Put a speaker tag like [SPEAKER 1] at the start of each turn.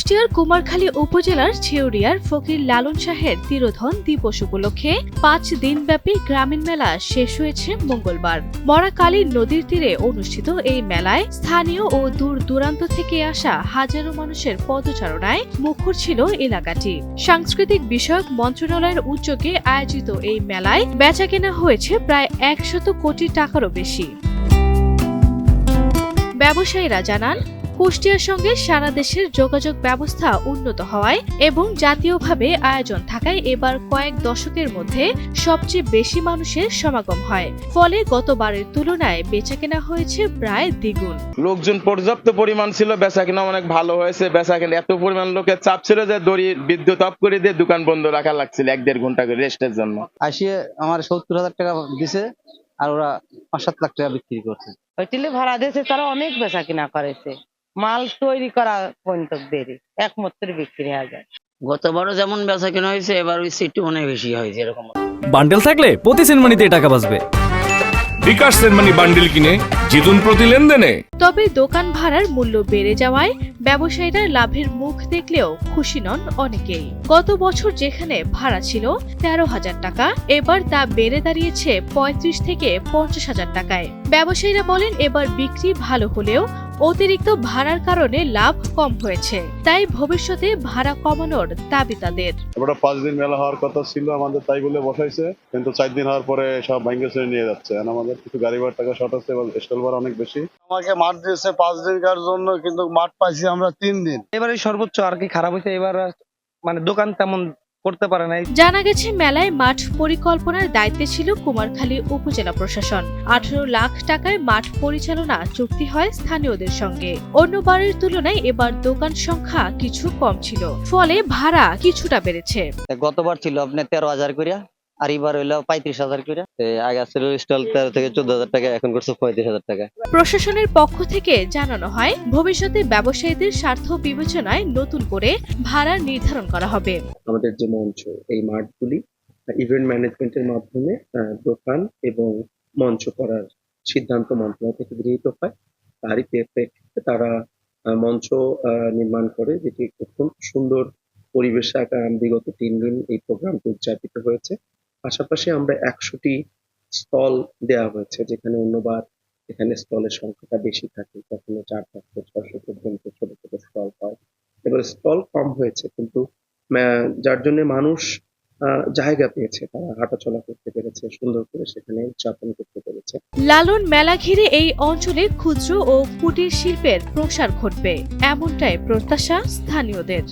[SPEAKER 1] কুষ্টিয়ার কুমারখালী উপজেলার ছেউরিয়ার ফকির লালন শাহের তিরোধন দিবস উপলক্ষে পাঁচ দিনব্যাপী গ্রামীণ মেলা শেষ হয়েছে মঙ্গলবার। মরাকালী নদীর তীরে অনুষ্ঠিত এই মেলায় স্থানীয় ও দূর দূরান্ত থেকে আসা হাজারো মানুষের পদচারণায় মুখর ছিল এলাকাটি। সাংস্কৃতিক বিষয়ক মন্ত্রণালয়ের উদ্যোগে আয়োজিত এই মেলায় বেচাকেনা হয়েছে প্রায় একশত কোটি টাকারও বেশি। ব্যবসায়ীরা জানান কুষ্টিয়ার সঙ্গে সারা দেশের যোগাযোগ ব্যবস্থা উন্নত হওয়ায় এবং জাতীয়ভাবে আয়োজন থাকায় এবার কয়েক দশকের মধ্যে সবচেয়ে বেশি মানুষের সমাগম হয়। ফলে গতবারের তুলনায় বেচাকেনা হয়েছে প্রায় দ্বিগুণ।
[SPEAKER 2] লোকজন পর্যাপ্ত পরিমাণ ছিল বেচা কিনা অনেক ভালো হয়েছে বেচা কিনা এত পরিমাণ লোকের চাপ ছিল যে দড়ি বিদ্যুৎ অফ করে দিয়ে দোকান বন্ধ রাখা লাগছিল এক দেড় ঘণ্টা করে রেস্টের জন্য।
[SPEAKER 3] আসিয়ে আমার সত্তর হাজার টাকা দিছে আর ওরা পাঁচ সাত লাখ টাকা বিক্রি করছে।
[SPEAKER 4] হোটেলে ভাড়া দিয়েছে তারা অনেক বেচা কিনা করেছে। মাল তৈরি করা পর্যন্ত দেরি একমাত্র বিক্রি হয়ে যায়।
[SPEAKER 5] গতবারও যেমন বেচা কেনা হয়েছে এবার ওই সিটটি অনেক বেশি হয়েছে এরকম।
[SPEAKER 6] বান্ডেল থাকলে প্রতি সেনমানিতে টাকা বাঁচবে।
[SPEAKER 7] বিকাশ সেনমানি বান্ডিল কিনে জিতুন প্রতি লেনদেনে।
[SPEAKER 1] তবে দোকান ভাড়ার মূল্য বেড়ে যাওয়ায় ব্যবসায়ীরা লাভের মুখ দেখলেও খুশি নন অনেকেই। গত বছর যেখানে ভাড়া ছিল তেরো হাজার টাকা এবার তা বেড়ে দাঁড়িয়েছে পঁয়ত্রিশ থেকে পঞ্চাশ হাজার টাকায়। ব্যবসায়ীরা বলেন এবার বিক্রি ভালো হলেও অতিরিক্ত ভাড়ার কারণে লাভ কম হয়েছে। তাই ভবিষ্যতে ভাড়া কমানোর দাবি তাদের।
[SPEAKER 8] এবারে পাঁচ দিন মেলা হওয়ার কথা ছিল আমাদের তাই বলে বসাইছে কিন্তু চার দিন হওয়ার পরে সব ভাঙ্গে ছেড়ে নিয়ে যাচ্ছে। আমাদের কিছু গাড়ি ভাড়া টাকা শর্ট আছে এবং স্টল ভাড়া অনেক বেশি।
[SPEAKER 9] আমাকে মাঠ দিয়েছে পাঁচ দিনকার জন্য কিন্তু মাঠ পাইছি আমরা তিন দিন।
[SPEAKER 3] এবারে সর্বোচ্চ আর কি খারাপ হয়েছে এবার মানে দোকান তেমন করতে পারে নাই।
[SPEAKER 1] জানা গেছে মেলায় মাঠ পরিকল্পনার দায়িত্বে ছিল কুমারখালী উপজেলা প্রশাসন। আঠারো লাখ টাকায় মাঠ পরিচালনা চুক্তি হয় স্থানীয়দের সঙ্গে। অন্যবারের তুলনায় এবার দোকান সংখ্যা কিছু কম ছিল। ফলে ভাড়া কিছুটা বেড়েছে।
[SPEAKER 3] গতবার ছিল আপনার তেরো হাজার করিয়া আর এবার হইল পঁয়ত্রিশ হাজার করিয়া আগে ছিল স্টল তেরো থেকে চোদ্দ হাজার টাকা এখন করছে পঁয়ত্রিশ হাজার টাকা।
[SPEAKER 1] প্রশাসনের পক্ষ থেকে জানানো হয় ভবিষ্যতে ব্যবসায়ীদের স্বার্থ বিবেচনায় নতুন করে ভাড়া নির্ধারণ করা হবে।
[SPEAKER 10] আমাদের যে মঞ্চ এই মাঠগুলি ইভেন্ট ম্যানেজমেন্টের মাধ্যমে আহ, দোকান এবং মঞ্চ করার সিদ্ধান্ত মন্ত্রণালয় থেকে গৃহীত হয়। তারই প্রেক্ষিতে তারা আহ, মঞ্চ আহ, নির্মাণ করে যেটি খুব সুন্দর পরিবেশে বিগত তিন দিন এই প্রোগ্রামটি উদযাপিত হয়েছে। পাশাপাশি আমরা একশোটি স্টল দেওয়া হয়েছে, যেখানে অন্যবার এখানে স্টলের সংখ্যাটা বেশি থাকে। কখনো চার পাঁচশো ছশো পর্যন্ত ছোট ছোট স্টল হয়। এবার স্টল কম হয়েছে, কিন্তু যার জন্য মানুষ জায়গা পেয়েছে। তারা হাঁটাচলা করতে পেরেছে, সুন্দর করে সেখানে উদযাপন করতে পেরেছে।
[SPEAKER 1] লালন মেলা ঘিরে এই অঞ্চলে ক্ষুদ্র ও কুটির শিল্পের প্রসার ঘটবে, এমনটাই প্রত্যাশা স্থানীয়দের।